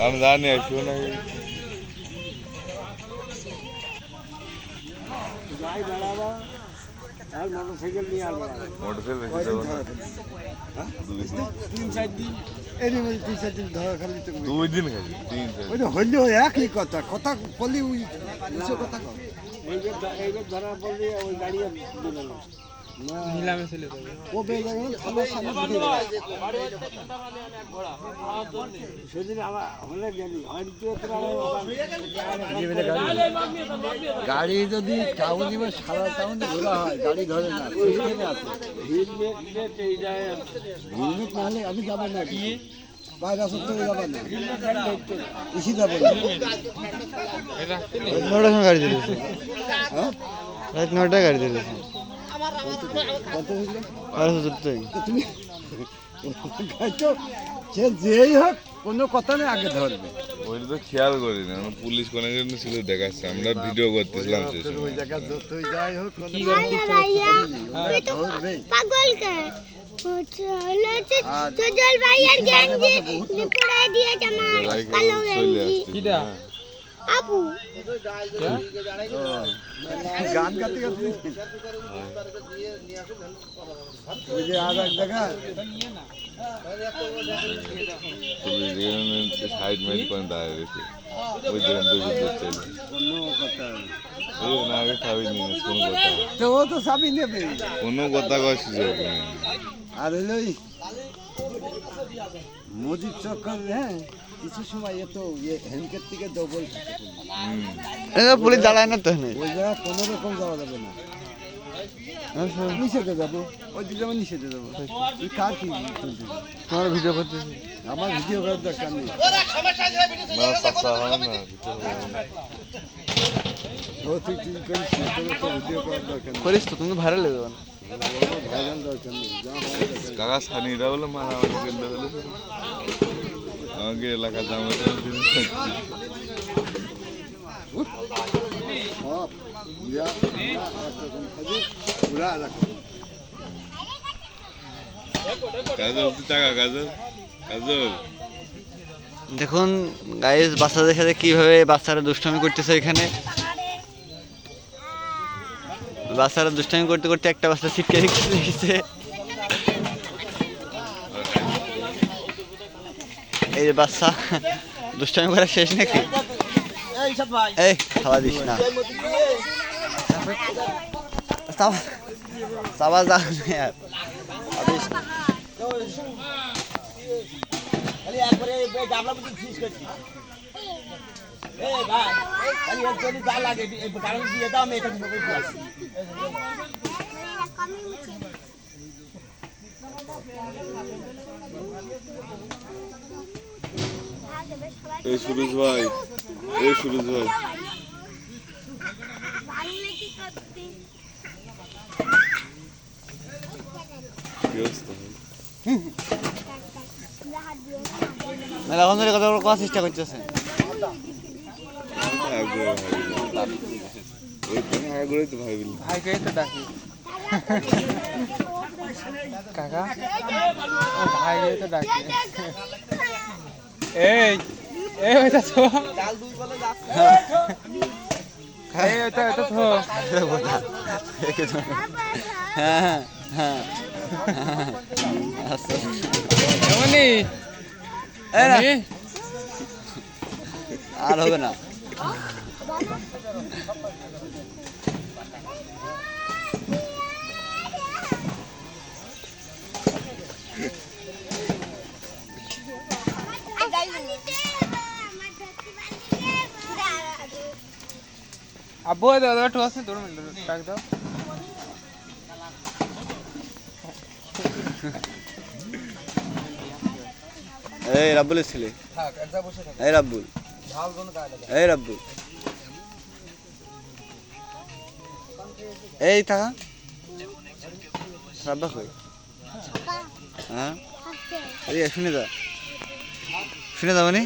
আমি জানি আসব না যাই বেড়াবো আর মোটর সাইকেল নিয়ে বেড়াবো মোটরসাইকেল তিন চার দিন এর মধ্যে তিন চার দিন ধরা খালি দুই দিন খালি তিন ওই তো হইলেও একই কথা কথা বলি ওই কথা ধ- এইবার ধরা পড়লে ওই গাড়ি আর দেবে না ও যাবে থানার সামনে। সেদিন আমার হয়তো তোরা গাড়ি যদি টাউনে বা সারা টাউনে ঘোরা হয় গাড়ি ধরে না হেলমেট হেলমেট না হলে আমি যাব না কি বাইরে আসতে যাব না। নটার সময় গাড়ি দিয়েছে হ্যাঁ? রাত নটায় গাড়ি দিয়েছে সে যেই হোক কোনো কথা নেই আগে ধরবে ওইটা তো খেয়াল করি না পুলিশ কোনো জন্য ছিল দেখাচ্ছে আমরা ভিডিও করতেছিলাম সে সময় যাই হোক কোনো ধরবে পাগল কে সুজল ভাইয়ের গেঞ্জি পড়াই দিয়েছে আমার জলাই কালো চলে আসছে আপু। গান গাতে গাতে। ওই যে আর এক পুলিশ সাইড মাইড করে দাঁড়িয়ে রয়েছে ওই যেখান কোনো কথা আর ওই চক্কর হ্যাঁ? কিছু সময় এ তো হ্যান্ডকের থেকে ডবল পুলিশ দাঁড়ায় না তো ওই জায়গা কোনো রকম যাওয়া যাবে না। নিষেধে যাব। ওই দিকে যাব নিষেধে যাব। তুই কার কি? তোমার ভিডিও করতেছি। আমার ভিডিও করার দরকার নেই। ও তুই তুই করিস? তো ভিডিও করার দরকার করিস তো তুমি ভাইরাল হয়ে যাবে না। ভাইরাল দরকার নেই। কাকা সানিরা বলে মারামারি করতে হলে এলাকা দেখুন গাইজ বাচ্চাদের সাথে কীভাবে বাচ্চারা দুষ্টামি করতেছে এখানে। বাচ্চারা দুষ্টামি করতে করতে একটা বাচ্চা ছিটকে ছিটকে এই যে বাচ্চা দুষ্টামি করা শেষ নাকি এই খাওয়া দিস না চাবা- যাও আর। খাওয়া দিস না। এই সুরজ ভাই এই সুরজ ভাই? মেলাখন ধরে কথা করার চেষ্টা করতেছে আগ্রহ ভাই তো ডাকি কাকা তো এই ওইটা এই ওইটা ওইটা তো। হ্যাঁ হ্যাঁ হ্যাঁ। আচ্ছা এমনই এই আর হবে না। আব্বু একটু আছে দৌড় মিনিট ডাক দাও। এই রাব্বুলের ছেলে থাক একটা বসে থাক। এই রাব্বুল। এই রাব্বুল। এই থাকা রাব্বা কই? হ্যাঁ? এই শুনে যা। শুনে যাবনি